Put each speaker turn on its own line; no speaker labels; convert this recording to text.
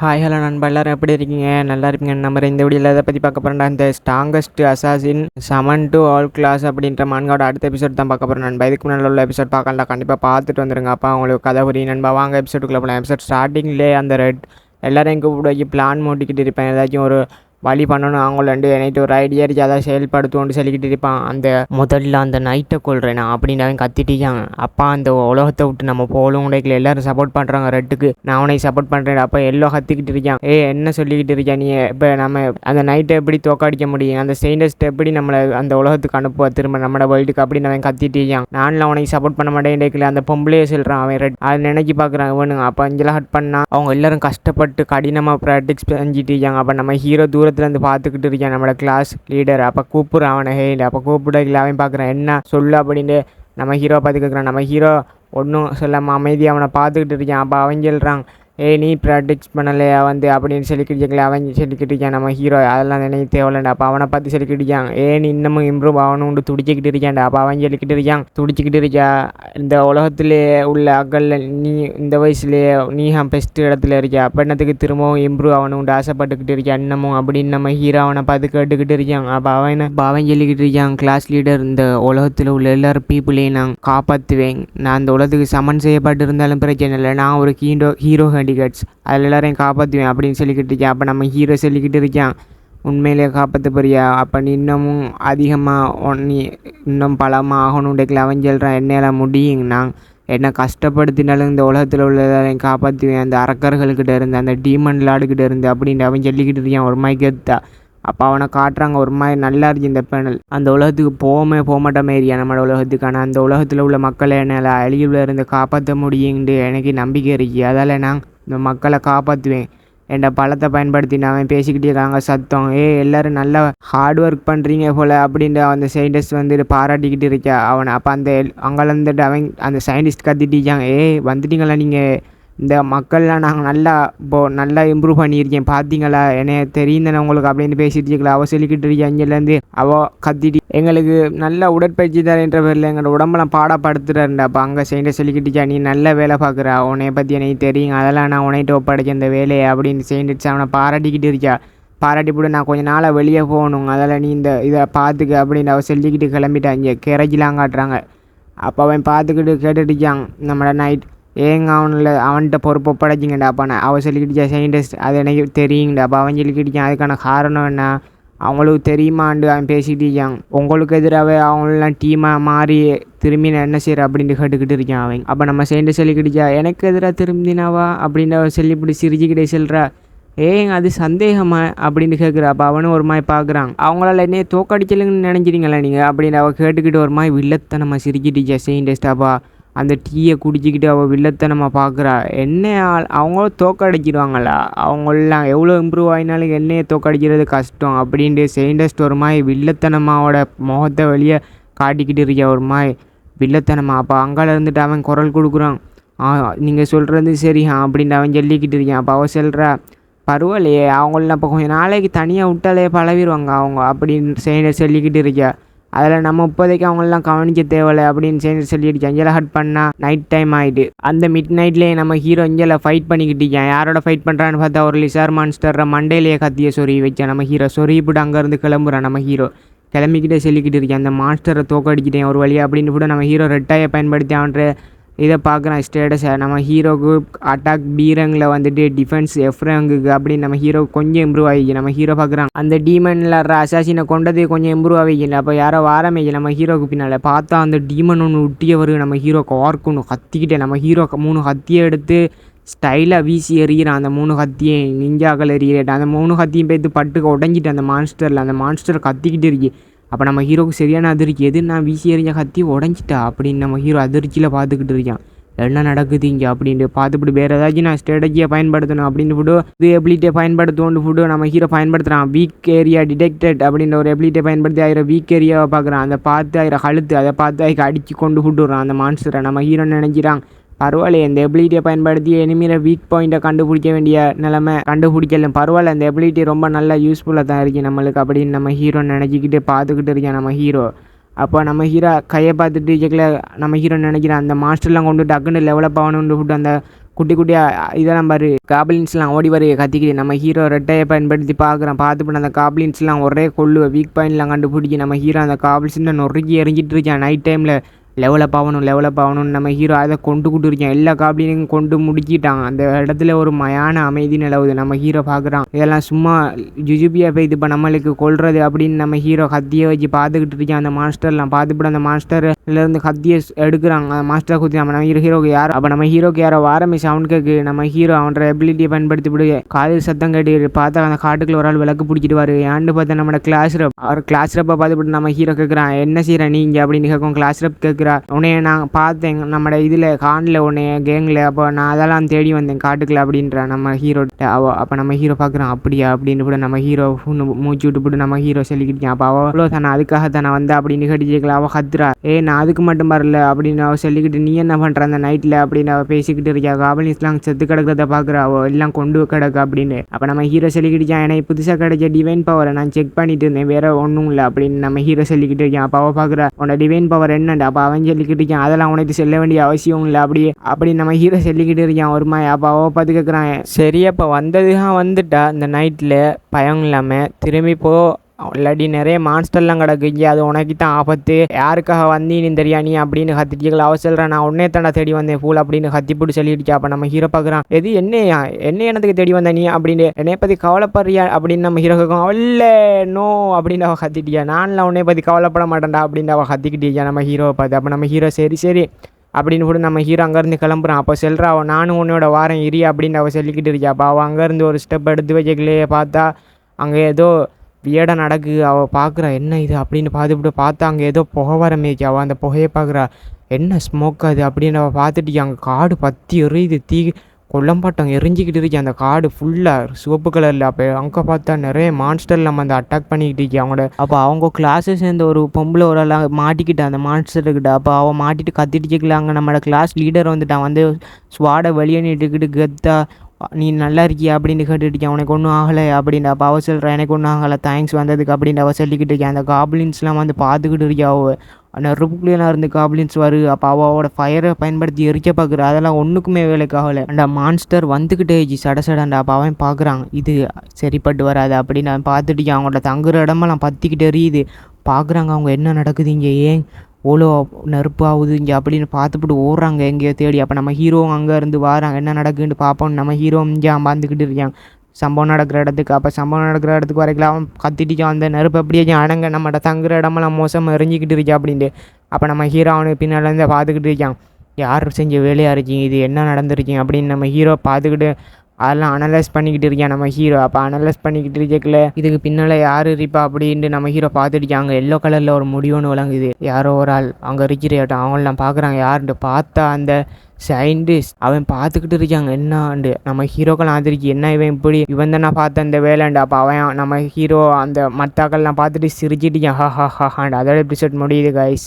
Hi hello நண்பா. எல்லாரும் எப்படி இருக்கீங்க? நல்லா இருப்பீங்க நம்ம இந்த வீடியோவில் எதை பற்றி பார்க்க போகிறேன்டா இந்த strongest assassin seven to all class அப்படின்ற மான்காவோட அடுத்த எபிசோட் தான் பார்க்க போகிறோம் நண்பா. இதுக்கு முன்னாடி உள்ள எபிசோட் பார்க்கலாம். கண்டிப்பாக பார்த்துட்டு வந்துருங்க. அப்பா உங்களுக்கு கதை புரியும் நண்பா. வாங்க எபிசோடுக்குள்ளே போகலாம் எபிசோட் ஸ்டார்டிங்லேயே அந்த ரெட் எல்லாரையும் கூப்பிட்டு வைக்க பிளான் மூட்டிக்கிட்டு இருப்பேன். ஏதாச்சும் ஒரு வழி பண்ணணும். அவங்களண்டு நைட்டு ஒரு ஐடியா இருக்கு அதை செயல்படுத்துவோன்னு சொல்லிக்கிட்டு இருப்பான். அந்த முதல்ல அந்த நைட்டை கொள்றேன் நான். அப்படின்னு அவன் கத்திட்டியான் அப்பா அந்த உலகத்தை விட்டு நம்ம போலும் உடைக்கல எல்லாரும் சப்போர்ட் பண்ணுறாங்க ரெட்டுக்கு நான் அவனை சப்போர்ட் பண்ணுறேன் அப்போ எல்லோ கத்திக்கிட்டு இருக்கான். ஏ என்ன சொல்லிக்கிட்டு இருக்கியா நீ? இப்போ நம்ம அந்த நைட்டை எப்படி தோக்கடிக்க முடியும்? அந்த செயின்டஸ்ட் எப்படி நம்மளை அந்த உலகத்துக்கு அனுப்புவா? திரும்ப நம்மளோட வேர்ல்டுக்கு அப்படின்னு அவன் கத்திட்டு இருக்கான். நானும் அவனை சப்போர்ட் பண்ண மாட்டேன். இடைக்கல அந்த பொம்பளையே சொல்கிறான் அவன் ரெட் அதை நினைக்கி பார்க்குறான் இவனுங்க. அப்போ அங்கெல்லாம் ஹட் பண்ணால் அவங்க எல்லாரும் கஷ்டப்பட்டு கடினமாக ப்ராக்டிஸ் செஞ்சுட்டு இருக்காங்க. அப்போ நம்ம ஹீரோ தூரத்துலேருந்து பார்த்துக்கிட்டு இருக்கான். நம்மளோட கிளாஸ் லீடர் அப்போ கூப்பிட்றான் அவனை. ஹேயில் அப்போ கூப்பிடல அவன் பார்க்குறான். என்ன சொல்லு அப்படின்ட்டு நம்ம ஹீரோ பார்த்து கேட்குறான் நம்ம ஹீரோ ஒன்றும் சொல்லாமல் அமைதியாக அவனை பார்த்துக்கிட்டு இருக்கான். அப்போ அவன் சொல்கிறான் ஏய் நீ ப்ராக்டிஸ் பண்ணலையா வந்து? அப்படின்னு சொல்லிக்கிட்டு அவன் சொல்லிக்கிட்டு இருக்கான். நம்ம ஹீரோ அதெல்லாம் நினைக்க தேவையில்லண்டா அப்போ அவனை பார்த்து சொல்லிக்கிட்டு இருக்கான். ஏ நீ இன்னமும் இம்ப்ரூவ் ஆகணும்னு துடிச்சிக்கிட்டு இருக்கான்டா. அப்போ அவன் சொல்லிக்கிட்டு இருக்கான். துடிச்சிக்கிட்டு இருக்கா. இந்த உலகத்திலே உள்ள அக்கல்ல நீ இந்த வயசுலேயே நீ பெஸ்ட் இடத்துல இருக்கியா அப்போ என்னத்துக்கு திரும்பவும் இம்ப்ரூவ் ஆகணும்னு ஆசைப்பட்டுக்கிட்டு இருக்கியா இன்னமும்? அப்படின்னு நம்ம ஹீரோ அவனை பார்த்து கேட்டுக்கிட்டு இருக்கான். அப்போ அவன் அப்போ அவன் சொல்லிக்கிட்டு இருக்கான் கிளாஸ் லீடர் இந்த உலகத்தில் உள்ள எல்லாரும் பீப்புளையும் நான் காப்பாற்றுவேன். நான் அந்த உலகத்துக்கு சமன் செய்யப்பட்டு இருந்தாலும் பிரச்சனை இல்லை. நான் ஒரு ஹீரோ ஹீரோ ஹேண்டிகேட்ஸ் அதில் எல்லாரையும் காப்பாற்றுவேன் அப்படின்னு சொல்லிக்கிட்டு இருக்கேன். அப்போ நம்ம ஹீரோ சொல்லிக்கிட்டு இருக்கேன். உண்மையிலே காப்பாற்ற போறியா அப்போ நீ இன்னமும் அதிகமாக நீ இன்னும் பலமாக ஆகணும். டேக்கில் அவன் சொல்கிறான் என்னால் முடியுங்கண்ணா. என்ன கஷ்டப்படுத்தினாலும் இந்த உலகத்தில் உள்ள எல்லாரையும் காப்பாற்றுவேன் அந்த அரக்கர்கள்கிட்ட இருந்து அந்த டீமன் லாடுக்கிட்ட இருந்து அப்படின்னு அவன் சொல்லிக்கிட்டு இருக்கான். ஒரு மாதிரி கெத்தா. அப்போ அவனை காட்டுறாங்க. ஒரு மாதிரி நல்லா இருந்துச்சு இந்த பேனல் அந்த உலகத்துக்கு போகவே போக மாட்ட ஏரியா நம்மளோட உலகத்துக்கு. ஆனால் அந்த உலகத்தில் உள்ள மக்களை என்னால் அழிவில் இருந்து காப்பாற்ற முடியுங்கிட்டு எனக்கு நம்பிக்கை இருக்கு. அதால் நான் இந்த மக்களை காப்பாற்றுவேன் என்ற பழத்தை பயன்படுத்தி அவன் பேசிக்கிட்டே இருக்காங்க. சத்தம் ஏ எல்லோரும் நல்லா ஹார்ட் ஒர்க் பண்ணுறீங்க போல் அப்படின்ட்டு அந்த சயின்டிஸ்ட் வந்துட்டு பாராட்டிக்கிட்டு இருக்கா. அவனை அப்போ அந்த அங்கேருந்துட்டு அவன் அந்த சயின்டிஸ்ட் கத்திட்டு ஏ வந்துட்டீங்களா நீங்கள் இந்த மக்கள்லாம் நாங்கள் நல்லா இப்போது நல்லா இம்ப்ரூவ் பண்ணியிருக்கேன். பார்த்தீங்களா? என்னை தெரியும் தானே உங்களுக்கு அப்படின்னு பேசிட்டு இருக்கல அவள் சொல்லிக்கிட்டு இருக்கேன் இங்கேருந்து அவள் கத்திட்டு எங்களுக்கு நல்ல உடற்பயிற்சி தரேன்ற பேரில் எங்களோட உடம்பெல்லாம் பாடப்படுத்துறாருண்டா அப்போ அங்கே செய்ய சொல்லிக்கிட்டுச்சா நீ நல்ல வேலை பார்க்குறா. உன்னை பற்றி எனக்கு தெரியும். அதெல்லாம் நான் உன்னைட்டு ஒப்படைச்ச இந்த வேலையை அப்படின்னு செய்யிடுச்சு அவனை பாராட்டிக்கிட்டு இருக்கா. பாராட்டி போட்டு நான் கொஞ்சம் நாளாக வெளியே போகணும். அதில் நீ இந்த இதை பார்த்துக்க அப்படின்னு அவள் சொல்லிக்கிட்டு கிளம்பிட்டான் இங்கே கிறச்சிலாம் காட்டுறாங்க. அப்போ அவன் பார்த்துக்கிட்டு கேட்டுட்டுச்சான் நம்மளோட நைட் ஏங்க அவனில் அவன்கிட்ட பொறுப்பு ஒப்படைச்சிங்கடா அப்போ நான் அவள் சொல்லிக்கிட்டு சயின்டிஸ்ட் அது எனக்கு தெரியுங்கடா அப்போ அவன் சொல்லிக்கிட்டான் அதுக்கான காரணம் என்ன? அவங்களுக்கு தெரியுமாண்டு அவன் பேசிக்கிட்டு இருக்கான். உங்களுக்கு எதிராகவே அவங்களெலாம் டீமாக மாறி திரும்பி நான் என்ன செய்கிற அப்படின்ட்டு கேட்டுக்கிட்டு இருக்கான் அவன். அப்போ நம்ம சயின்டிஸ்ட் சொல்லிக்கிட்டுச்சா எனக்கு எதிராக திரும்பினாவா? அப்படின்னு அவன் சொல்லி இப்படி சிரிச்சுக்கிட்டே சொல்கிறா ஏங்க அது சந்தேகமா? அப்படின்னு கேட்குறா அப்போ அவனும் ஒரு மாதிரி பார்க்குறான் அவங்களால என்னைய தோக்கடிச்சலுங்கன்னு நினைக்கிறீங்களா நீங்கள் அப்படின்னு அவள் கேட்டுக்கிட்டு ஒரு மாதிரி வில்லத்தனமாக சிரிக்கிட்டுச்சா சயின்டிஸ்டாப்பா அந்த டீயை குடிச்சிக்கிட்டு அவள் வில்லத்தனமாக பார்க்குறா. என்ன ஆள் அவங்களும் தோக்கடிச்சிடுவாங்களா அவங்களாம் எவ்வளோ இம்ப்ரூவ் ஆகினாலும் என்னையை தோக்கடிக்கிறது கஷ்டம் அப்படின்ட்டு செயின்டஸ்ட் ஒரு மாதிரி வில்லத்தனமாவோட முகத்தை வெளியே காட்டிக்கிட்டு இருக்கியா ஒரு மாதிரி. வில்லத்தனமாக அப்போ அங்கால இருந்துட்டு அவன் குரல் கொடுக்குறான். ஆ நீங்கள் சொல்கிறது சரி ஆ அப்படின்ட்டு அவன் சொல்லிக்கிட்டு இருக்கான் அப்போ அவள் சொல்கிறா பரவாயில்லையே அவங்கள அப்போ கொஞ்சம் நாளைக்கு தனியாக விட்டாலே பழகிடுவாங்க அவங்க அப்படின்னு செய்ய சொல்லிக்கிட்டு இருக்கியா. அதில் நம்ம இப்போதைக்கு அவங்களெலாம் கவனிக்க தேவையில்லை அப்படின்னு சொல்லி சொல்லிடுச்சு அஞ்சலை ஹட் பண்ணால் நைட் டைம் ஆகிட்டு அந்த மிட் நைட்லேயே நம்ம ஹீரோ அஞ்சலை ஃபைட் பண்ணிக்கிட்டு யாரோட ஃபைட் பண்ணுறான்னு பார்த்தா ஒரு லிசார் மான்ஸ்டர் மண்டையிலேயே கத்திய சொறி வச்சேன் நம்ம ஹீரோ சொறிப்பிட்டு அங்கேருந்து கிளம்புறான் நம்ம ஹீரோ கிளம்பிக்கிட்டே சொல்லிக்கிட்டு இருக்கேன். அந்த மாஸ்டரை தோக்கடிக்கிட்டேன் ஒரு வழியாக அப்படின்னு கூட நம்ம ஹீரோ ரெட்டாயை பயன்படுத்தி அவன்ற இதை பார்க்குறான் ஸ்டேட்டஸை நம்ம ஹீரோக்கு அட்டாக் பீரங்கில் வந்துட்டு டிஃபென்ஸ் எஃப் ரேங்குக்கு அப்படின்னு நம்ம ஹீரோ கொஞ்சம் இம்ப்ரூவ் ஆகிக்கு நம்ம ஹீரோ பார்க்குறான். அந்த டீமனில் அசாசினை கொண்டது கொஞ்சம் இம்ப்ரூவ் ஆகிக்கல அப்போ யாரோ வாரமே நம்ம ஹீரோக்கு பின்னால். பார்த்தா அந்த டீமன் ஒன்று விட்டியவர் நம்ம ஹீரோக்கு ஒன்று கத்திக்கிட்டே நம்ம ஹீரோ மூணு கத்தியை எடுத்து ஸ்டைலாக வீசி எறிகிறான். அந்த மூணு கத்தியும் நிஞ்சாக்கள் எறிகிறேன். அந்த மூணு கத்தியும் போய்த்து பட்டுக்கு உடஞ்சிட்டு அந்த மான்ஸ்டரில் அந்த மான்ஸ்டர் கத்திக்கிட்டு இருக்கு. அப்போ நம்ம ஹீரோக்கு சரியான அதிர்ச்சி எது நான் வீசி எறிஞ்ச கத்தி உடஞ்சிட்டா அப்படின்னு நம்ம ஹீரோ அதிர்ச்சியில் பார்த்துக்கிட்டு இருக்கான். என்ன நடக்குது இங்கே அப்படின்ட்டு பார்த்துப்பிட்டு வேறு ஏதாச்சும் நான் ஸ்ட்ராட்டஜியை பயன்படுத்தணும் அப்படின்னு ஃபுட்டு இது எபிலிட்டியை பயன்படுத்துவோன்னு ஃபுட்டு நம்ம ஹீரோ பயன்படுத்துகிறான் வீக் ஏரியா டிடெக்டட் அப்படின்ற ஒரு எபிலிட்டியை பயன்படுத்தி ஆயிரம் வீக் ஏரியாவை பார்க்குறான். அதை பார்த்து ஆயிரம் கழுத்து அதை பார்த்து ஆயிரம் அடித்து கொண்டு ஃபுட்டுறான் அந்த மான்ஸ்டரை நம்ம ஹீரோ நினைக்கிறான். பரவாயில்ல இந்த எபிலிட்டியை பயன்படுத்தி எனிமியில வீக் பாயிண்ட்டை கண்டுபிடிக்க வேண்டிய நிலமை கண்டுபிடிக்கல. பரவாயில்ல இந்த எபிலிட்டி ரொம்ப நல்லா யூஸ்ஃபுல்லாக தான் இருக்குது நம்மளுக்கு அப்படின்னு நம்ம ஹீரோ நினச்சிக்கிட்டு பார்த்துக்கிட்டு இருக்கேன் நம்ம ஹீரோ அப்போ நம்ம ஹீரோ கையை பார்த்துட்டு கேட்கல நம்ம ஹீரோ நினைக்கிறேன் அந்த மாஸ்டர்லாம் கொண்டு டக்குன்னு லெவலப் ஆகணும்னு விட்டு அந்த குட்டி குட்டியாக இதெல்லாம் பாரு காப்ளின்ஸ்லாம் ஓடி வரைய கத்திக்கிட்டு நம்ம ஹீரோ ரெட்டையை பயன்படுத்தி பார்க்குறான் பார்த்து அந்த காப்ளின்ஸ்லாம் ஒரே கொள்ளு வீக் பாயிண்ட்லாம் கண்டுபிடிச்சி நம்ம ஹீரோ அந்த காப்ளின்ஸ்லாம் நொறுக்கி எறிஞ்சிட்டு இருக்கான். நைட் டைமில் லெவலப் ஆகணும் லெவலப் ஆகணும் நம்ம ஹீரோ அதை கொண்டு கொண்டு இருக்கேன் எல்லா காப்ளினையும் கொண்டு முடிக்கிட்டான் அந்த இடத்துல ஒரு மயான அமைதி நிலவுது. நம்ம ஹீரோ பார்க்குறான். இதெல்லாம் சும்மா ஜுஜுபியா போய் இப்போ நம்மளுக்கு கொள்றது அப்படின்னு நம்ம ஹீரோ கத்தியை வச்சு பார்த்துக்கிட்டு இருக்கேன் அந்த மாஸ்டர்லாம் பார்த்துப்பட அந்த மாஸ்டர்லேருந்து கத்தியை எடுக்கிறாங்க. அந்த மாஸ்டர் குத்தி நம்ம நம்ம ஹீரோக்கு யார் அப்போ நம்ம ஹீரோக்கு யாரோ வாரமே சவுண்ட் கேக்கு. நம்ம ஹீரோ அவனோட எபிலிட்டியை பயன்படுத்தி விடு. காதில் சத்தம் கேட்டு பார்த்தா அந்த காட்டுக்குள்ள ஒரு ஆள் விளக்கு பிடிச்சிட்டு வாரு. ஏன்னு பார்த்தா நம்மளோட கிளாஸ் ரப் அவர் கிளாஸ் ரப்பை பார்த்துப்பட்டு நம்ம ஹீரோ கேட்குறான் என்ன செய்கிறேன் நீங்கள் அப்படின்னு கேட்கும். கிளாஸ் ரப் கேட்குறா உன்னைய நான் பார்த்தேன். நம்ம இதில் கானில் உன்னைய கேங்கில் அப்போ நான் அதெல்லாம் தேடி வந்தேன். காட்டுக்குள்ள அப்படின்ற நம்ம ஹீரோ அவ அப்போ நம்ம ஹீரோ பார்க்குறான் அப்படியா? அப்படின்னு கூட நம்ம ஹீரோ மூச்சு விட்டு போட்டு நம்ம ஹீரோ சொல்லிக்கிட்டேன் அப்போ அவள் அவ்வளோ தானே? அதுக்காக தானே வந்தேன் அப்படின்னு கேட்டு அவள் கத்துறா. ஏ நான் அதுக்கு மட்டும் வரல அப்படின்னு அவள் சொல்லிக்கிட்டு நீ என்ன பண்ணுற அந்த நைட்டில் அப்படின்னு அவள் பேசிக்கிட்டு இருக்கா. காபலிஸ்லாம் செத்து கிடக்கிறத பார்க்குறா. அவள் எல்லாம் கொண்டு கிடக்கு அப்படின்னு. அப்போ நம்ம ஹீரோ சொல்லிக்கிட்டான் எனக்கு புதுசாக கிடைச்ச டிவைன் பவரை நான் செக் பண்ணிட்டு இருந்தேன். வேற ஒன்றும் இல்லை அப்படின்னு நம்ம ஹீரோ சொல்லிக்கிட்டு இருக்கேன் அப்போ அவள் பார்க்குறா உன்னோட டிவைன் பவர் என்னண்டு அப்போ அவன் சொல்லிக்கிட்டு இருக்கான். அதெல்லாம் உனக்கு செல்ல வேண்டிய அவசியம் இல்லை. அப்படி அப்படி நம்ம ஹீரோ சொல்லிக்கிட்டு இருக்கான். ஒரு மாதிரி அப்போ பார்த்து கேட்குறான் சரி அப்போ வந்ததுதான் வந்துட்டா. இந்த நைட்டில் பயம் இல்லாமல் திரும்பி போ. இல்லாட்டி நிறைய மான்ஸ்டர்லாம் கிடக்குங்க அது உனக்கு தான் ஆபத்து. யாருக்காக வந்தீன்னு தெரியா நீ அப்படின்னு கத்திட்டீங்களா அவ சொல்கிறேன் நான் உன்னே தாண்டா தேடி வந்தேன் ஃபூல் அப்படின்னு கத்திப்பிட்டு சொல்லிடுச்சு அப்போ நம்ம ஹீரோ பார்க்குறான் எது என்னையா? என்ன எனத்துக்கு தேடி வந்த நீ? அப்படின்னு என்னை பற்றி கவலைப்படுறியா? அப்படின்னு நம்ம ஹீரோ கேட்கும் இல்லை நோ அப்படின்னு அவள் கத்திட்டியா நான்லாம் உன்னை பற்றி கவலைப்பட மாட்டேன்டா அப்படின்னு அவள் கத்திக்கிட்டியா நம்ம ஹீரோவை பார்த்து. அப்போ நம்ம ஹீரோ சரி சரி அப்படின்னு கூட நம்ம ஹீரோ அங்கேருந்து கிளம்புறான். அப்போ செல்றா அவன் நானும் உன்னோட வாரம் இரி அப்படின்னு அவள் சொல்லிக்கிட்டு இருக்கா அப்போ அவள் அங்கேருந்து ஒரு ஸ்டெப் எடுத்து வச்சுக்கலையே பார்த்தா அங்கே ஏதோ வியட நடக்கு அவள் பார்க்குறா என்ன இது? அப்படின்னு பார்த்துட்டு பார்த்தா அங்கே ஏதோ புகை வர மாரிக்கு அவள் அந்த புகையை பார்க்குறா என்ன ஸ்மோக் அது? அப்படின்னு அவள் பார்த்துட்டு அங்கே காடு பற்றி எரியுது தீ கொல்லம்பாட்டம் எரிஞ்சிக்கிட்டு இருக்கு அந்த காடு ஃபுல்லாக சிவப்பு கலரில் அப்போ அங்கே பார்த்தா நிறைய மான்ஸ்டர் நம்ம அந்த அட்டாக் பண்ணிக்கிட்டு இருக்கி அவங்களோட அப்போ அவங்க கிளாஸை சேர்ந்த ஒரு பொம்பளை ஒரு எல்லாம் மாட்டிக்கிட்டு அந்த மான்ஸ்டர்கிட்ட அப்போ அவன் மாட்டிட்டு கத்திட்டு கேட்கலாங்க நம்மளோட கிளாஸ் லீடர் வந்துட்டான். வந்து ஸ்வாடை வெளியே நிட்டுக்கிட்டு கெத்தா நீ நல்லா இருக்கியா? அப்படின்னு கேட்டுட்டு உனக்கு ஒன்றும் ஆகலை அப்படின்னு அப்போ அவள் சொல்கிறா எனக்கு ஒன்றும் ஆகலை. தேங்க்ஸ் வந்ததுக்கு அப்படின்னு அவள் சொல்லிக்கிட்டு இருக்கேன் அந்த காப்ளின்ஸ்லாம் வந்து பார்த்துக்கிட்டு இருக்கியா அவள் நெருப்புக்குள்ளேலாம் இருந்து காப்ளின்ஸ் வரு. அப்போ அவளோட ஃபயரை பயன்படுத்தி எரிக்க பார்க்குற அதெல்லாம் ஒன்றுக்குமே வேலைக்கு ஆகலை. அந்த மான்ஸ்டர் வந்துக்கிட்டே சட சடண்டா அப்போ அவன் பார்க்குறான் இது சரிப்பட்டு வராது அப்படின்னு அவன் பார்த்துட்டு அவங்களோட தங்குற இடமெல்லாம் பற்றிக்கிட்டு எரியுது. பார்க்குறாங்க அவங்க என்ன நடக்குது இங்கே? ஏன் ஓலோ நெருப்பு இங்கே அப்படின்னு பார்த்துப்புட்டு ஓடுறாங்க எங்கேயோ தேடி. அப்போ நம்ம ஹீரோ அங்கே இருந்து வாராங்க. என்ன நடக்குன்னு பார்ப்போம். நம்ம ஹீரோ இங்கே அம்பாந்துக்கிட்டு இருக்கான். சம்பவம் நடக்கிற இடத்துக்கு. அப்போ சம்பவம் நடக்கிற இடத்துக்கு வரைக்கும் அவன் கத்திட்டிக்கான் அந்த நெருப்பு அப்படியே அடங்க நம்மகிட்ட தங்குற இடமெல்லாம் மோசமாக எரிஞ்சிக்கிட்டு இருக்கா அப்படின்ட்டு. அப்போ நம்ம ஹீரோ அவனுக்கு பின்னாலேருந்து பார்த்துக்கிட்டு இருக்கான். யார் செஞ்ச வேலையாக இருக்கீங்க? இது என்ன நடந்துருக்கீங்க அப்படின்னு நம்ம ஹீரோ பார்த்துக்கிட்டு அதெல்லாம் அனலைஸ் பண்ணிக்கிட்டு இருக்கியா நம்ம ஹீரோ அப்போ அனலைஸ் பண்ணிக்கிட்டு இருக்கல இதுக்கு பின்னால் யார் இருப்பா அப்படின்ட்டு நம்ம ஹீரோ பார்த்துருக்காங்க எல்லோ கலரில் ஒரு முடிவுன்னு விளங்குது. யாரோ ஒரு ஆள் அங்கே இருக்கிறாட்டம் அவங்களாம் பார்க்குறாங்க. யாருன்ட்டு பார்த்தா அந்த சயின்டிஸ்ட் அவன் பார்த்துக்கிட்டு இருக்காங்க. என்னாண்டு நம்ம ஹீரோக்கெல்லாம் ஆதரிக்கு. என்ன இவன் இப்படி? இவன் தானே பார்த்த இந்த வேலைண்டு அப்போ அவன் நம்ம ஹீரோ அந்த மத்தாக்கள்லாம் பார்த்துட்டு சிரிச்சிட்டு ஹா ஹா ஹா ஹாண்டு அதோட எபிசோட் முடியுது கைஸ்